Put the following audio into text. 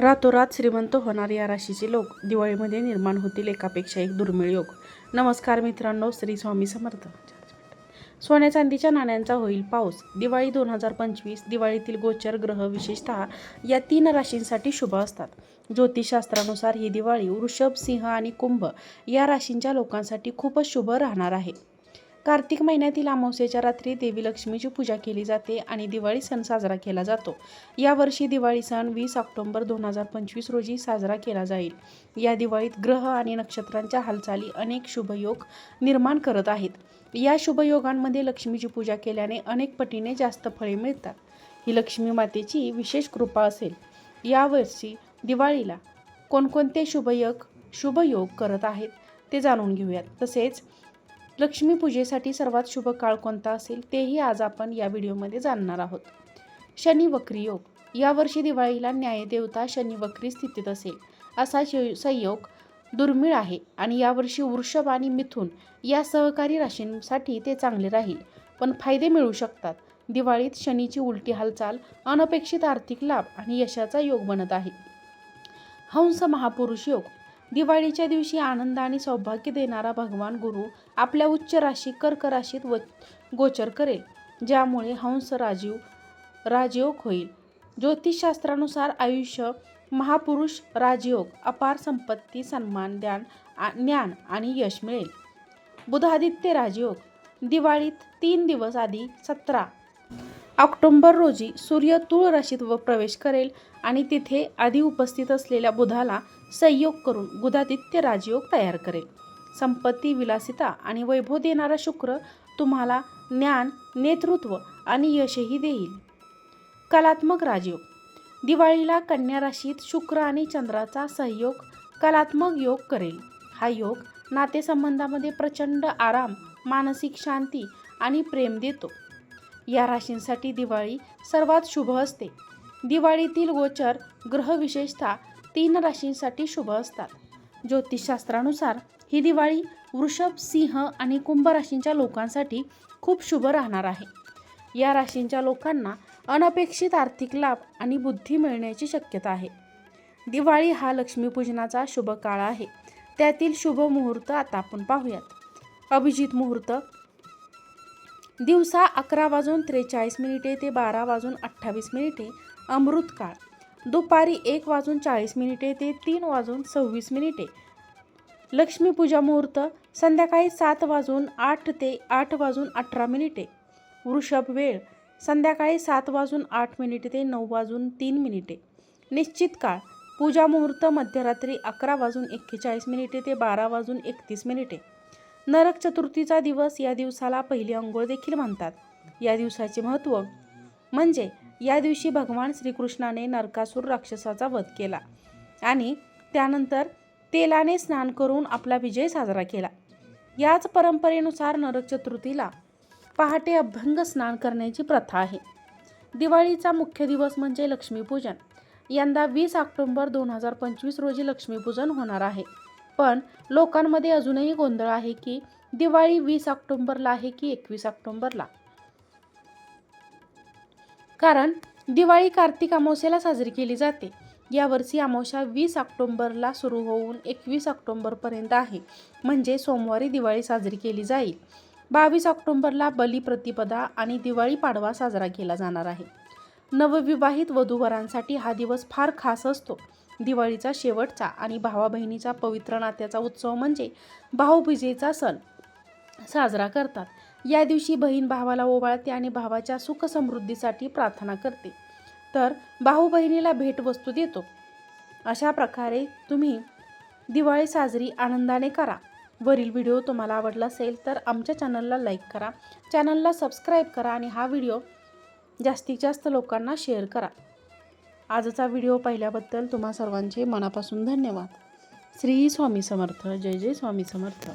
रातोरात श्रीमंत होणार या राशीचे लोक दिवाळीमध्ये निर्माण होतील एकापेक्षा एक दुर्मिळ योग. नमस्कार मित्रांनो श्री स्वामी समर्थ. सोन्या चांदीच्या नाण्यांचा होईल पाऊस. दिवाळी दोन हजार पंचवीस दिवाळीतील गोचर ग्रह विशेषतः या तीन राशींसाठी शुभ असतात. ज्योतिषशास्त्रानुसार ही दिवाळी वृषभ सिंह आणि कुंभ या राशींच्या लोकांसाठी खूपच शुभ राहणार आहे. कार्तिक महिन्यातील अमावस्येच्या रात्री देवी लक्ष्मीची पूजा केली जाते आणि दिवाळी सण साजरा केला जातो. यावर्षी दिवाळी सण वीस ऑक्टोंबर दोन हजार पंचवीस रोजी साजरा केला जाईल. या दिवाळीत ग्रह आणि नक्षत्रांच्या हालचाली अनेक शुभयोग निर्माण करत आहेत. या शुभयोगांमध्ये लक्ष्मीची पूजा केल्याने अनेक पटीने जास्त फळे मिळतात. ही लक्ष्मी मातेची विशेष कृपा असेल. यावर्षी दिवाळीला कोणकोणते शुभयोग शुभयोग करत आहेत ते जाणून घेऊयात. तसेच लक्ष्मीपूजेसाठी सर्वात शुभ काळ कोणता असेल तेही आज आपण या व्हिडिओमध्ये जाणणार आहोत. शनी वक्री योग. यावर्षी दिवाळीला न्यायदेवता शनी वक्री स्थितीत असेल असा संयोग दुर्मिळ आहे आणि यावर्षी वृषभ आणि मिथुन या सहकारी राशींसाठी ते चांगले राहील पण फायदे मिळू शकतात. दिवाळीत शनीची उलटी हालचाल अनपेक्षित आर्थिक लाभ आणि यशाचा योग बनत आहे. हंस महापुरुष योग. दिवाळीच्या दिवशी आनंद आणि सौभाग्य देणारा भगवान गुरु आपल्या उच्च राशी कर्क राशीत व गोचर करेल ज्यामुळे हंस राजीव राजयोग होईल. ज्योतिषशास्त्रानुसार आयुष्य महापुरुष राजयोग अपार संपत्ती सन्मान ज्ञान आ- ज्ञान आणि यश मिळेल. बुधादित्य राजयोग दिवाळीत तीन दिवस आधी सतरा ऑक्टोंबर रोजी सूर्य तुळ राशीत व प्रवेश करेल आणि तिथे आधी उपस्थित असलेल्या बुधाला संयोग करून बुधादित्य राजयोग तयार करेल. संपत्ती विलासिता आणि वैभव देणारा शुक्र तुम्हाला ज्ञान नेतृत्व आणि यशही देईल. कलात्मक राजयोग. दिवाळीला कन्या राशीत शुक्र आणि चंद्राचा सहयोग कलात्मक योग करेल. हा योग नातेसंबंधामध्ये प्रचंड आराम मानसिक शांती आणि प्रेम देतो. या राशींसाठी दिवाळी सर्वात शुभ असते. दिवाळीतील गोचर ग्रह विशेषतः तीन राशींसाठी शुभ असतात. ज्योतिषशास्त्रानुसार ही दिवाळी वृषभ सिंह आणि कुंभ राशींच्या लोकांसाठी खूप शुभ राहणार आहे. या राशींच्या लोकांना अनपेक्षित आर्थिक लाभ आणि बुद्धी मिळण्याची शक्यता आहे. दिवाळी हा लक्ष्मीपूजनाचा शुभ काळ आहे. त्यातील शुभ मुहूर्त आता आपण पाहूयात. अभिजित मुहूर्त. दिवसा अकरा वाजून त्रेचाळीस मिनिटे ते बारा वाजून अठ्ठावीस मिनिटे अमृत काळ. दुपारी एक वाजून चाळीस मिनिटे ते तीन वाजून सव्वीस मिनिटे. लक्ष्मीपूजा मुहूर्त संध्याकाळी सात वाजून आठ ते आठ वाजून अठरा मिनिटे. वृषभ वेळ संध्याकाळी सात वाजून आठ मिनिटे ते नऊ वाजून तीन मिनिटे. निश्चित काळ पूजा मुहूर्त मध्यरात्री अकरा वाजून एक्केचाळीस मिनिटे ते बारा वाजून एकतीस मिनिटे. नरक चतुर्थीचा दिवस या दिवसाला पहिली अंघोळ देखील म्हणतात. या दिवसाचे महत्त्व म्हणजे या दिवशी भगवान श्रीकृष्णाने नरकासूर राक्षसाचा वध केला. आणि त्यानंतर तेलाने स्नान करून आपला विजय साजरा केला. याच परंपरेनुसार नरक चतुर्थीला पहाटे अभ्यंग स्नान करण्याची प्रथा आहे. दिवाळीचा मुख्य दिवस म्हणजे लक्ष्मीपूजन. यंदा वीस ऑक्टोंबर दोन हजार पंचवीस रोजी लक्ष्मीपूजन होणार आहे. पण लोकांमध्ये अजूनही गोंधळ आहे की दिवाळी वीस ऑक्टोंबरला आहे की एकवीस ऑक्टोंबरला? कारण दिवाळी कार्तिक अमावस्येला साजरी केली जाते. यावर्षी अमावस्या वीस ऑक्टोंबरला सुरू होऊन एकवीस ऑक्टोंबरपर्यंत आहे. म्हणजे सोमवारी दिवाळी साजरी केली जाईल. बावीस ऑक्टोंबरला बलिप्रतिपदा आणि दिवाळी पाडवा साजरा केला जाणार आहे. नवविवाहित वधूवरांसाठी हा दिवस फार खास असतो. दिवाळीचा शेवटचा आणि भावा बहिणीचा पवित्र नात्याचा उत्सव म्हणजे भाऊबीजेचा सण साजरा करतात. या दिवशी बहीण भावाला ओवाळते आणि भावाच्या सुख समृद्धीसाठी प्रार्थना करते. तर भाऊ बहिणीला भेटवस्तू देतो. अशा प्रकारे तुम्ही दिवाळी साजरी आनंदाने करा. वरील व्हिडिओ तुम्हाला आवडला असेल तर आमच्या चॅनलला लाईक करा. चॅनलला सबस्क्राईब करा आणि हा व्हिडिओ जास्तीत जास्त लोकांना शेअर करा. आजचा व्हिडिओ पाहिल्याबद्दल तुम्हा सर्वांचे मनापासून धन्यवाद. श्री स्वामी समर्थ. जय जय स्वामी समर्थ.